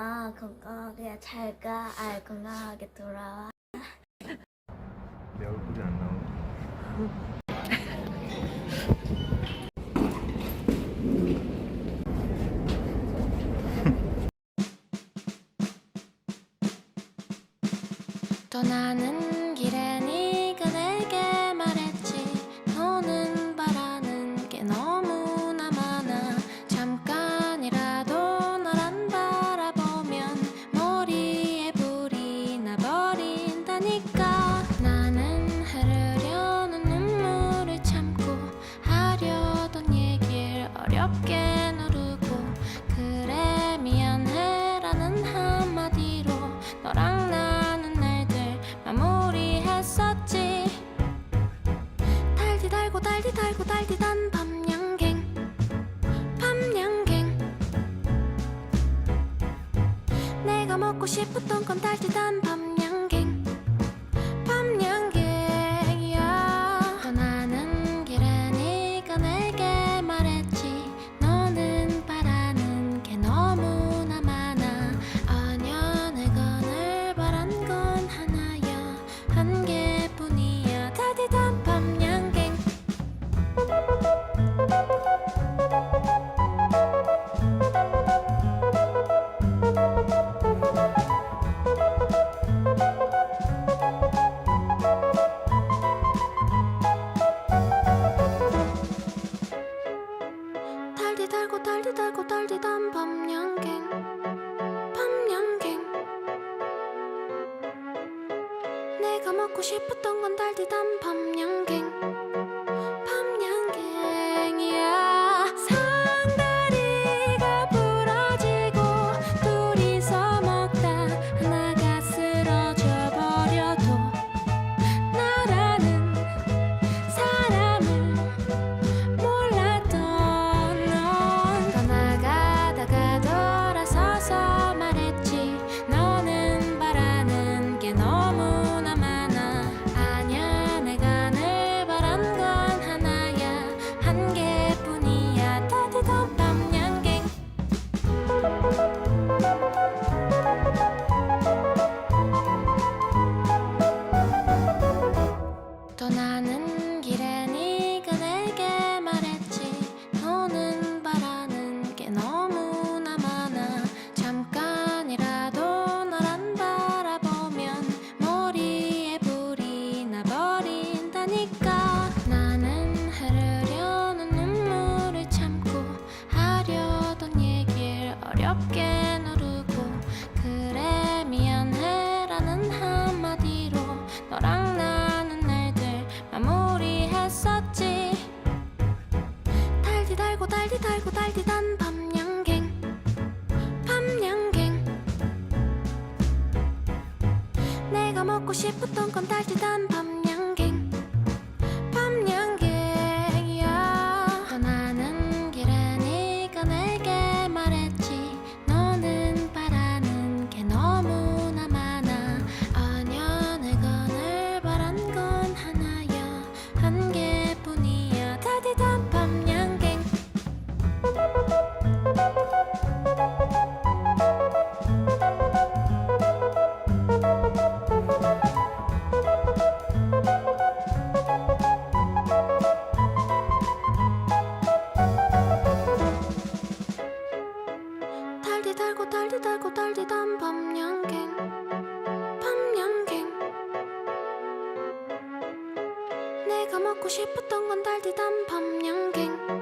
엄마 건강하게 잘가 알 건강하게 돌아와. 내 얼굴이 안 나오네. 떠나는 길에 니 싶었던 건 달지 단밤 살던 밤양갱 밤양갱. 내가 먹고 싶었던 건 달디단 밤양갱. 부끄럽게 누르고 그래 미안해라는 한마디로 너랑 나는 날들 마무리했었지. 달디 달고 달디 달고 달디 단 밤양갱 밤양갱. 내가 먹고 싶었던 건 달디 단 밤양갱. 싶었던 건 달디단 밤양갱.